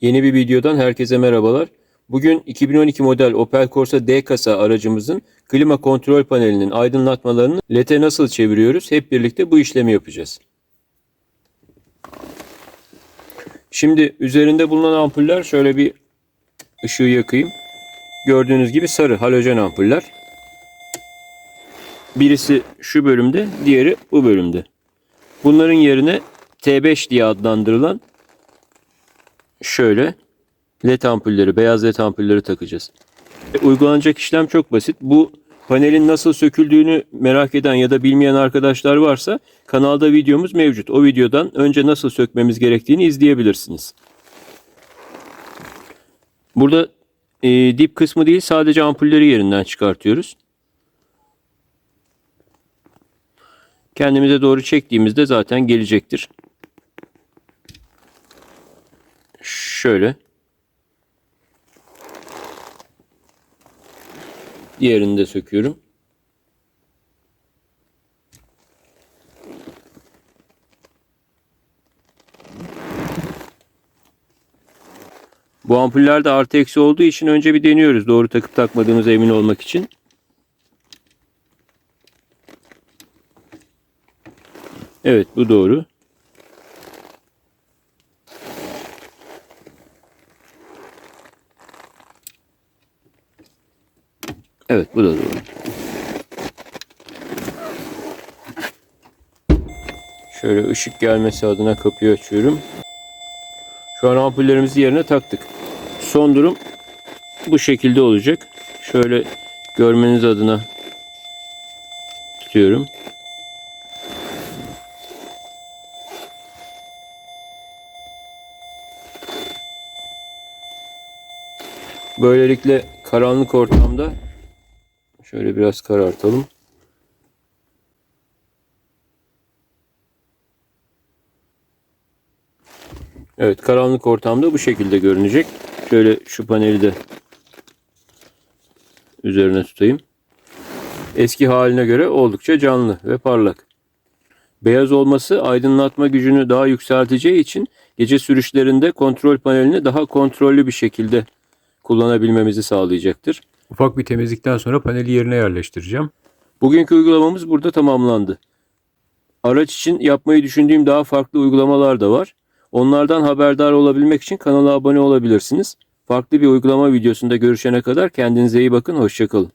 Yeni bir videodan herkese merhabalar. Bugün 2012 model Opel Corsa D kasa aracımızın klima kontrol panelinin aydınlatmalarını LED'e nasıl çeviriyoruz? Hep birlikte bu işlemi yapacağız. Şimdi üzerinde bulunan ampuller şöyle bir ışığı yakayım. Gördüğünüz gibi sarı halojen ampuller. Birisi şu bölümde, diğeri bu bölümde. Bunların yerine T5 diye adlandırılan şöyle led ampulleri, beyaz led ampulleri takacağız. E, uygulanacak işlem çok basit. Bu panelin nasıl söküldüğünü merak eden ya da bilmeyen arkadaşlar varsa kanalda videomuz mevcut. O videodan önce nasıl sökmemiz gerektiğini izleyebilirsiniz. Burada e, dip kısmı değil sadece ampulleri yerinden çıkartıyoruz. Kendimize doğru çektiğimizde zaten gelecektir. Şöyle. Diğerini de söküyorum. Bu ampuller de artı eksi olduğu için önce bir deniyoruz. Doğru takıp takmadığımıza emin olmak için. Evet bu doğru. Evet bu da doğru. Şöyle ışık gelmesi adına kapıyı açıyorum. Şu an ampullerimizi yerine taktık. Son durum bu şekilde olacak. Şöyle görmeniz adına tutuyorum. Böylelikle karanlık ortamda şöyle biraz karartalım. Evet karanlık ortamda bu şekilde görünecek. Şöyle şu paneli de üzerine tutayım. Eski haline göre oldukça canlı ve parlak. Beyaz olması aydınlatma gücünü daha yükselteceği için gece sürüşlerinde kontrol panelini daha kontrollü bir şekilde kullanabilmemizi sağlayacaktır. Ufak bir temizlikten sonra paneli yerine yerleştireceğim. Bugünkü uygulamamız burada tamamlandı. Araç için yapmayı düşündüğüm daha farklı uygulamalar da var. Onlardan haberdar olabilmek için kanala abone olabilirsiniz. Farklı bir uygulama videosunda görüşene kadar kendinize iyi bakın. Hoşçakalın.